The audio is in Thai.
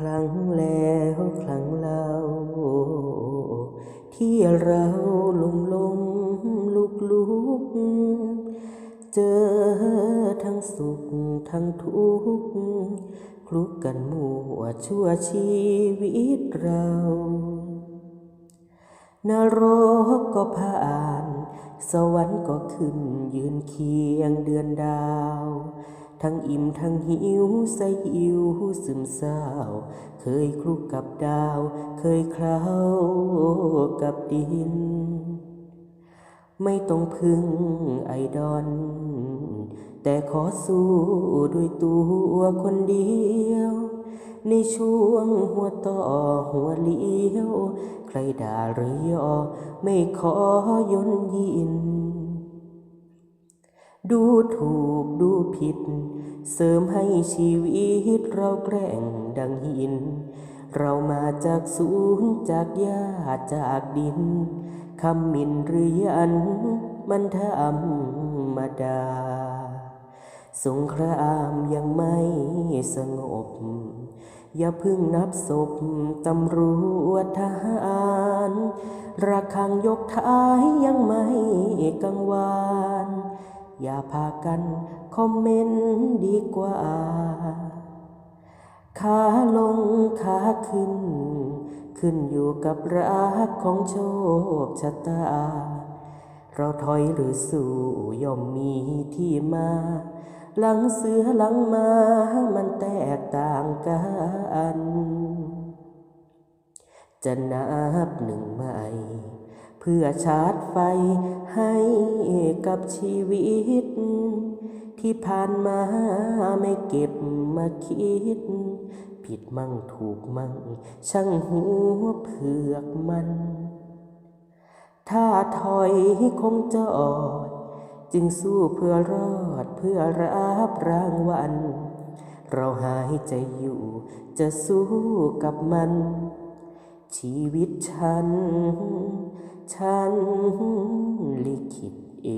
ครั้งแล้วครั้งเล่าที่เราลุมลมลุกลุก เจอทั้งสุขทั้งทุกข์คลุกกันมั่วชั่วชีวิตเรา นรกก็ผ่าน สวรรค์ก็ขึ้นยืนเคียงเดือนดาว ทั้งอิ่มทั้งหิวใส่หิวซึมเศร้า เคยคลุกกับดาว เคยเคล้ากับดิน ไม่ต้องพึ่งไอดอลแต่ขอสู้ด้วยตัวคนเดียว ในช่วงหัวต่อหัวเลี้ยว ใครด่าหรือยอไม่ขอยนยิน ดูถูกดูผิด เสริมให้ชีวิตเราแกร่งดังหิน เรามาจากศูนย์จากหญ้าจากดิน คำมินหรือยัน มันธรรมดา สงครามยังไม่สงบ อย่าเพึ่งนับศพตำรวจทหารระฆังยกท้ายยังไม่กังวาน อย่าพากันคอมเมนต์ดีกว่า ขาลงขาขึ้น ขึ้นอยู่กับรักของโชคชะตา เราถอยหรือสู้ย่อมมีที่มา หลังเสือหลังมามันแตกต่างกัน จะนับหนึ่งใหม่ เพื่อชาร์จไฟให้ กับชีวิต ที่ผ่านมาไม่เก็บมาคิด ผิดมั่งถูกมั่ง ช่างหัวเผือกมัน ถ้าถอยคงจอด จึงสู้เพื่อรอดเพื่อรับรางวัลเราหายใจอยู่ จะสู้กับมัน ชีวิตฉัน ฉันลิขิต এ